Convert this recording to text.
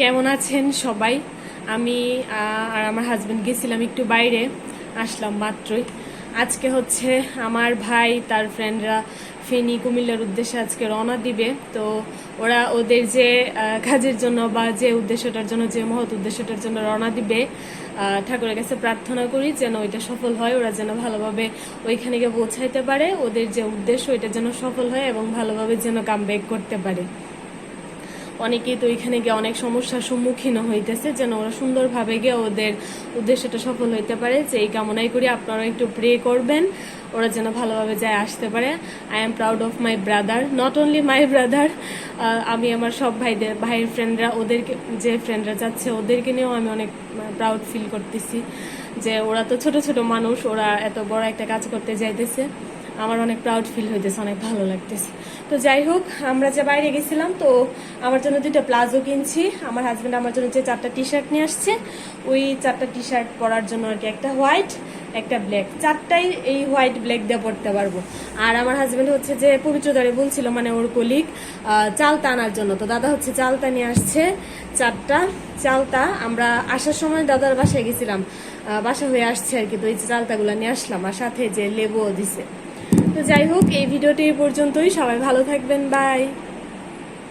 কেমন আছেন সবাই? আমি আর আমার হাজব্যান্ড গেছিলাম একটু বাইরে, আসলাম মাত্রই। আজকে হচ্ছে আমার ভাই, তার ফ্রেন্ডরা ফেনী, কুমিল্লার উদ্দেশ্যে আজকে রওনা দিবে। তো ওরা ওদের যে কাজের জন্য বা যে উদ্দেশ্যটার জন্য, যে মহৎ উদ্দেশ্যটার জন্য রওনা দিবে ঠাকুরের কাছে প্রার্থনা করি যেন ওইটা সফল হয়। ওরা যেন ভালোভাবে ওইখানে গিয়ে পৌঁছাইতে পারে। ওদের যে উদ্দেশ্য, ওইটা যেন সফল হয় এবং ভালোভাবে যেন কাম করতে পারে। অনেকেই তো এখানে গিয়ে অনেক সমস্যার সম্মুখীন হইতেছে, যেন ওরা সুন্দরভাবে গিয়ে ওদের উদ্দেশ্যটা সফল হইতে পারে। যে এই কামনাই করি আপনারা একটু প্রে করবেন, ওরা যেন ভালোভাবে যায় আসতে পারে। I am proud of my brother not only my brother আমি আমার সব ভাইদের, ভাইয়ের ফ্রেন্ডরা ওদেরকে, যে ফ্রেন্ডরা যাচ্ছে, ওদেরকে নিয়েও আমি অনেক প্রাউড ফিল করতেছি। যে ওরা তো ছোট ছোট মানুষ, ওরা এত বড় একটা কাজ করতে যাইতেছে। আমার অনেক প্রাউড ফিল হইতেছে, অনেক ভালো লাগতেছে। তো যাই হোক, আমরা যে বাইরে গেছিলাম, তো আমার জন্য দুটো প্লাজো কিনছি। আমার হাজব্যান্ড আমার জন্য যে চারটা টি শার্ট নিয়ে আসছে, ওই চারটা টি শার্ট পরার জন্য আর কি একটা হোয়াইট একটা ব্ল্যাক চারটাই এই হোয়াইট ব্ল্যাক দিয়ে পরতে পারব। আর আমার হাজব্যান্ড হচ্ছে যে পবিত্রদারে বলছিল মানে ওর কলিগ চালতা আনার জন্য। তো দাদা হচ্ছে চালতা নিয়ে আসছে, চারটা চালতা। আমরা আসার সময় দাদার বাসায় গেছিলাম বাসা হয়ে আসছে আর কি। তো এই চালতাগুলো নিয়ে আসলাম, আর সাথে যে লেবুও দিছে। তো যাই হোক এই ভিডিওটি পর্যন্তই। সবাই ভালো থাকবেন বাই।